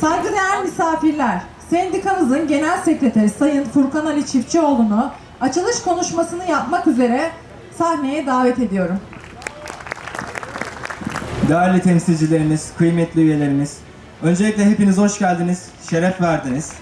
Saygıdeğer misafirler, sendikamızın genel sekreteri Sayın Furkan Ali Çiftçioğlu'nu açılış konuşmasını yapmak üzere sahneye davet ediyorum. Değerli temsilcilerimiz, kıymetli üyelerimiz, öncelikle hepiniz hoş geldiniz, şeref verdiniz.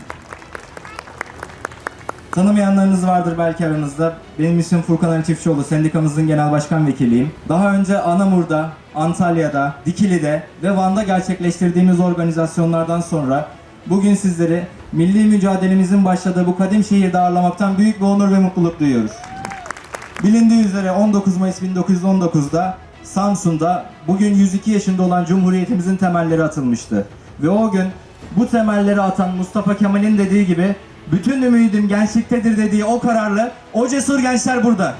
Tanımayanlarınız vardır belki aranızda. Benim ismim Furkan Ali Çiftçioğlu, sendikamızın genel başkan vekiliyim. Daha önce Anamur'da, Antalya'da, Dikili'de ve Van'da gerçekleştirdiğimiz organizasyonlardan sonra bugün sizleri milli mücadelemizin başladığı bu kadim şehirde ağırlamaktan büyük bir onur ve mutluluk duyuyoruz. Bilindiği üzere 19 Mayıs 1919'da Samsun'da bugün 102 yaşında olan Cumhuriyetimizin temelleri atılmıştı. Ve o gün bu temelleri atan Mustafa Kemal'in dediği gibi bütün ümidim gençliktedir dediği o kararlı, o cesur gençler burada.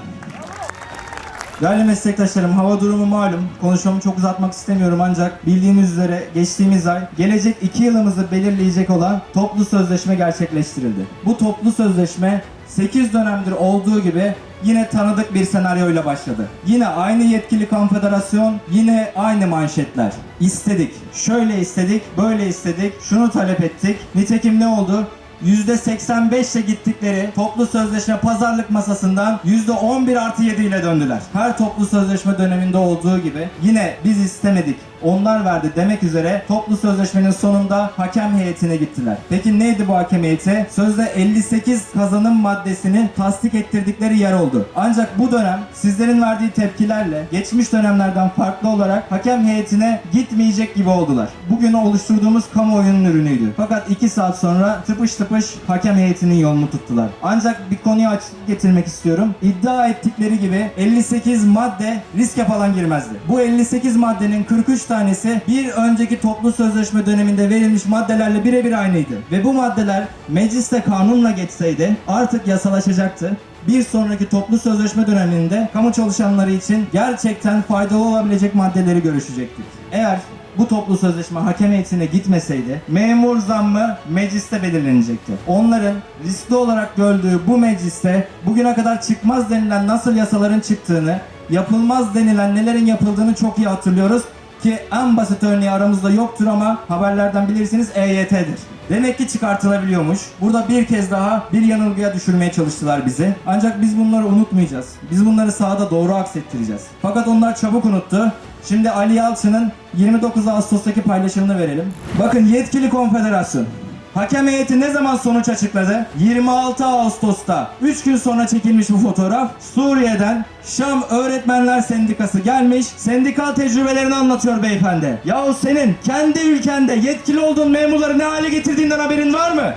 Değerli meslektaşlarım hava durumu malum. Konuşmamı çok uzatmak istemiyorum ancak bildiğiniz üzere geçtiğimiz ay gelecek iki yılımızı belirleyecek olan toplu sözleşme gerçekleştirildi. Bu toplu sözleşme 8 dönemdir olduğu gibi yine tanıdık bir senaryoyla başladı. Yine aynı yetkili konfederasyon, yine aynı manşetler. İstedik, şöyle istedik, böyle istedik, şunu talep ettik. Nitekim ne oldu? %85 ile gittikleri toplu sözleşme pazarlık masasından %11 artı 7 ile döndüler. Her toplu sözleşme döneminde olduğu gibi yine biz istemedik onlar verdi demek üzere toplu sözleşmenin sonunda hakem heyetine gittiler. Peki neydi bu hakem heyeti? Sözde 58 kazanım maddesini tasdik ettirdikleri yer oldu. Ancak bu dönem sizlerin verdiği tepkilerle geçmiş dönemlerden farklı olarak hakem heyetine gitmeyecek gibi oldular. Bugün oluşturduğumuz kamuoyunun ürünüydü. Fakat 2 saat sonra tıpış tıpış hakem heyetinin yolunu tuttular. Ancak bir konuya açıklık getirmek istiyorum. İddia ettikleri gibi 58 madde riske falan girmezdi. Bu 58 maddenin 43 tanesi bir önceki toplu sözleşme döneminde verilmiş maddelerle birebir aynıydı. Ve bu maddeler mecliste kanunla geçseydi artık yasalaşacaktı bir sonraki toplu sözleşme döneminde kamu çalışanları için gerçekten faydalı olabilecek maddeleri görüşecektik. Eğer bu toplu sözleşme hakem heyetine gitmeseydi memur zammı mecliste belirlenecekti. Onların riskli olarak gördüğü bu mecliste bugüne kadar çıkmaz denilen nasıl yasaların çıktığını, yapılmaz denilen nelerin yapıldığını çok iyi hatırlıyoruz ki en basit örneği aramızda yoktur ama haberlerden bilirsiniz EYT'dir. Demek ki çıkartılabiliyormuş. Burada bir kez daha bir yanılgıya düşürmeye çalıştılar bizi. Ancak biz bunları unutmayacağız. Biz bunları sahada doğru aksettireceğiz. Fakat onlar çabuk unuttu. Şimdi Ali Yalçın'ın 29 Ağustos'taki paylaşımını verelim. Bakın yetkili konfederasyon. Hakem heyeti ne zaman sonuç açıkladı? 26 Ağustos'ta 3 gün sonra çekilmiş bu fotoğraf Suriye'den Şam Öğretmenler Sendikası gelmiş sendikal tecrübelerini anlatıyor beyefendi. Yahu senin kendi ülkende yetkili olduğun memurları ne hale getirdiğinden haberin var mı?